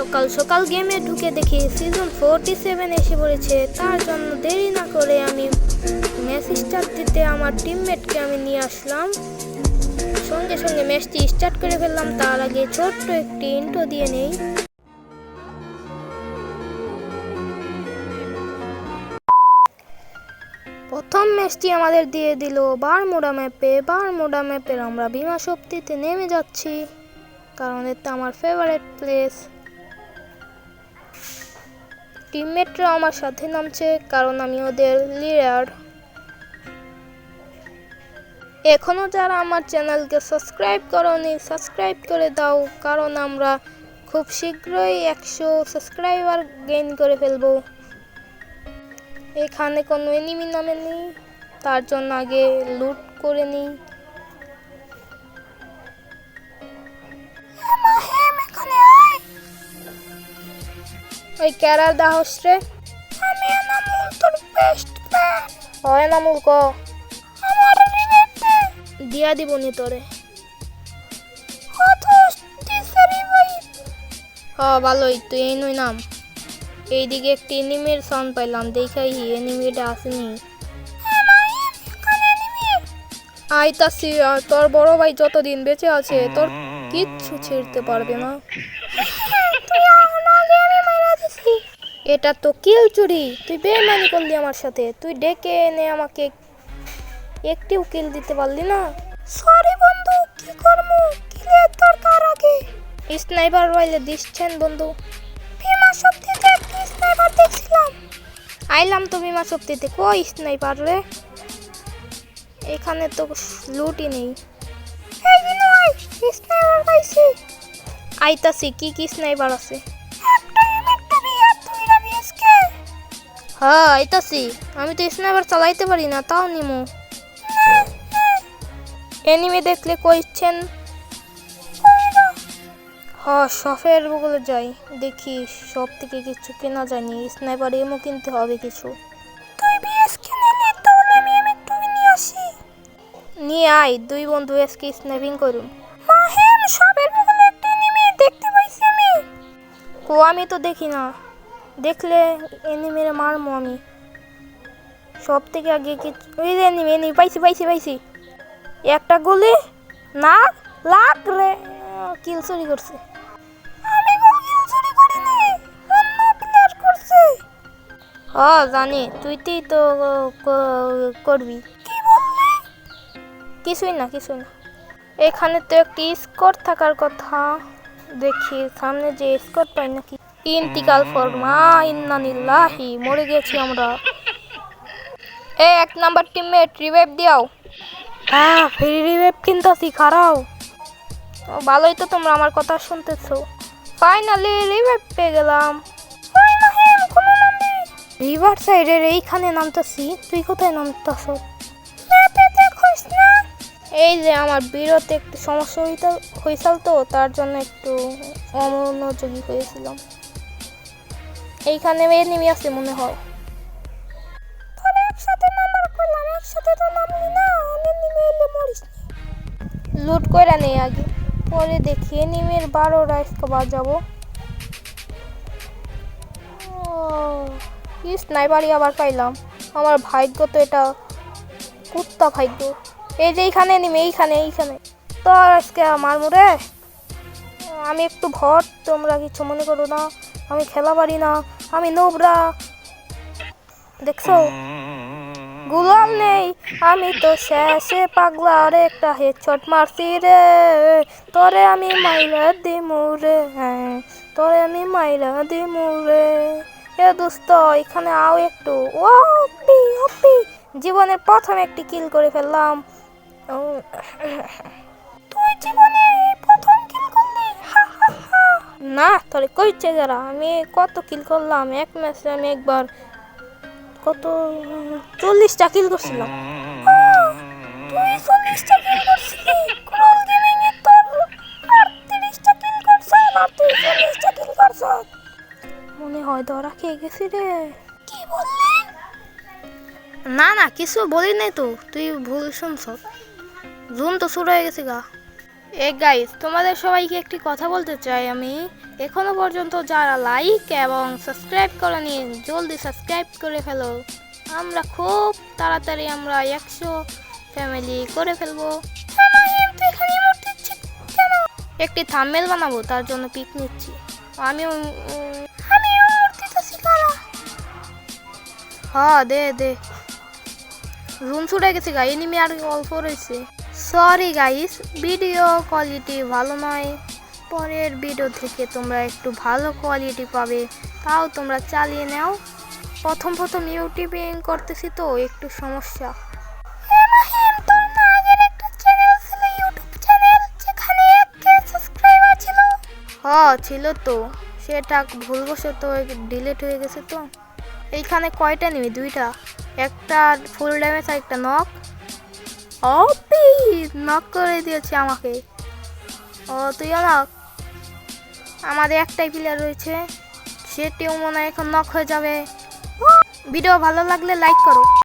সকাল সকাল গেমে ঢুকে দেখি সিজন ফোরটি সেভেন এসে পড়েছে। তার জন্য দেরি না করে আমি ম্যাচ স্টার্ট দিতে আমার টিমমেটকে আমি নিয়ে আসলাম। সঙ্গে সঙ্গে ম্যাচটি স্টার্ট করে ফেললাম। তার আগে ছোট্ট একটি ইন্টো দিয়ে নেই। প্রথম ম্যাচটি আমাদের দিয়ে দিল বার বারমুডা ম্যাপে। বারমুডা ম্যাপের আমরা বিমা শক্তিতে নেমে যাচ্ছি। কারণ এটা আমার ফেভারেট প্লেস টিমমেটরা আমার সাথে নামছে কারণ আমি ওদের লিডার। এখনও যারা আমার চ্যানেলকে সাবস্ক্রাইব করনি, সাবস্ক্রাইব করে দাও, কারণ আমরা খুব শীঘ্রই একশো সাবস্ক্রাইবার গেইন করে ফেলব। এখানে কোনো এনিমি নামে নেই, তার জন্য আগে লুট করে নিই। ওই ক্যারার দাহস রে। আমি এনামুল তোর বেস্ট ফ্রেন্ড ও এনামুল, ক। আমার রিভাইভ দে দিয়া দিব নি তোরে। হতস দিছে রিভাইভ হ, ভালোই, তুই এই নই নাম। এইদিকে একটি এনিমির সাউন্ড পাইলাম, দেখাই এনিমিটা আসেনি আইতাছি, আর তোর বড় ভাই যতদিন বেঁচে আছে, তোর কিচ্ছু ছিঁড়তে পারবে না। এটা তো কিল চুরি। তুই বেমানি করলি আমার সাথে। তুই ডেকে এনে আমাকে একটিও কিল দিতে পারলি না। সরি বন্ধু, কি করব? কিলের দরকার আগে। স্নাইপার বাইলে দিচ্ছেন বন্ধু। বিমা শক্তিতে একটি স্নাইপার দেখছিলাম। আইলাম তো বিমা শক্তিতে। কই স্নাইপার রে? এখানে তো লুটই নেই। এই বিনয়, স্নাইপার আইতাছি, কি কি স্নাইপার আছে? হ্যাঁ আইতাছি। আমি তো স্নাইপার চালাইতে পারি না তাও নিমু। এনিমি দেখলে কইছেন? হ্যাঁ শপের বগলে যাই দেখি সব থেকে কিছু কেনা যায়নি স্নাইপার এমও কিনতে হবে কিছু। তুই বিএস কিনেলি তাহলে আমি এম একটু নিয়ে আসি। নিয়ে আয় দুই বন্ধু এসকে স্নাইপিং করুন। মাহিম শপের বগলে একটা এনিমি দেখতে পাইছি আমি। ও আমি তো দেখি না। দেখলে এনিমিরে মারমো আমি। সব থেকে আগে কি ওই যে এনিমি এনিমি পাইছি পাইছি পাইছি। একটা গুলি না লাগ রে কিল চুরি করছে। আমি কিল চুরি করছে। ও জানি তুই তুই তো করবি। কি বললি? কিছুই না কিছুই না। এখানে তো একটি স্কোর থাকার কথা। দেখি, সামনে যে স্কোর পাই নাকি। ইন্তিকাল ফরমা ইন্নানিল্লাহি মরে গেছি আমরা। এ এক নাম্বার টিমমেট রিভাইভ দিয়াও। হ্যাঁ ফ্রি রিভাইভ কিনতাছি খারাও। ও, ভালোই তো তোমরা আমার কথা শুনতেছো। ফাইনালি রিভাইভ পেয়ে গেলাম। রিভার সাইডের এইখানে নামতেছি তুই কোথায় নামতেছ? এই যে আমার বিরতে একটু সমস্যা হইতে হয়েছিল তো তার জন্য একটু অমনোযোগী হয়েছিলাম। এইখানে এনিমি আছে মনে হয়। একসাথে নাম্বার করলাম একসাথে তো নামলি না এনিমি এলে মরিস লুট করে নেই আগে পরে দেখি নিমের বারো রাইস বাজাবো। কি স্নাইপারই আবার পাইলাম। আমার ভাগ্য তো এটা কুত্তা ভাগ্য। এই যে এইখানে নিমে এইখানে এইখানে। তো আজকে আমার মুরে আমি একটু ভট তোমরা কিছু মনে করো না। আমি খেলা পারি না আমি নোবরা। দেখছ? গুলাম নেই আমি তো শেষে পাগলা রে একটা হেডশট মারছি রে। তোরে আমি মাইরা দিমু রে হ্যাঁ তোরে আমি মাইরা দিমু রে। এ দোস্ত এখানে আও একটু। ও হপ্পি হপ্পি জীবনের প্রথম একটি কিল করে ফেললাম। তুই জীবনে না তোরে কইছে যারা আমি কত কিল করলাম? এক ম্যাচে আমি একবার কত, চল্লিশটা কিল করছিলাম। চল্লিশটা কিল করছিলি? ক্রল কিল করছ চল্লিশটা কিল করছ? মনে হয় ধরা খেয়ে গেছি রে। কি বললি? না না, কিছু বলি নাই তো। তুই ভুল শুনছ। জুন তো শুরু হয়ে গেছে গা। এ গাইস তোমাদের সবাইকে একটি কথা বলতে চাই আমি। এখনও পর্যন্ত যারা লাইক এবং সাবস্ক্রাইব করেনি, জলদি সাবস্ক্রাইব করে ফেলো। আমরা খুব তাড়াতাড়ি আমরা একশো ফ্যামিলি করে ফেলব। একটি থাম্বেল বানাবো, তার জন্য পিক নিচ্ছি। আমিও হ্যাঁ দে দে। রুম ছুটে গেছে গা এনিমি আর অল্প রয়েছে। সরি গাইস ভিডিও কোয়ালিটি ভালো নয়। পরের ভিডিও থেকে তোমরা একটু ভালো কোয়ালিটি পাবে। তাও তোমরা চালিয়ে নাও। প্রথম প্রথম ইউটিউবিং করতেছি তো, একটু সমস্যা। হ্যাঁ ছিল তো। সেটা ভুলবশত ডিলিট হয়ে গেছে তো। এইখানে কয়টা নিবি? দুইটা। একটা ফুল ড্যামেজ আর একটা নক অপি নক করে দিয়েছে আমাকে। ও, তুই নক আমাদের একটাই প্লেয়ার রয়েছে সেটিও মনে হয় এখন নক হয়ে যাবে। ভিডিও ভালো লাগলে লাইক করো।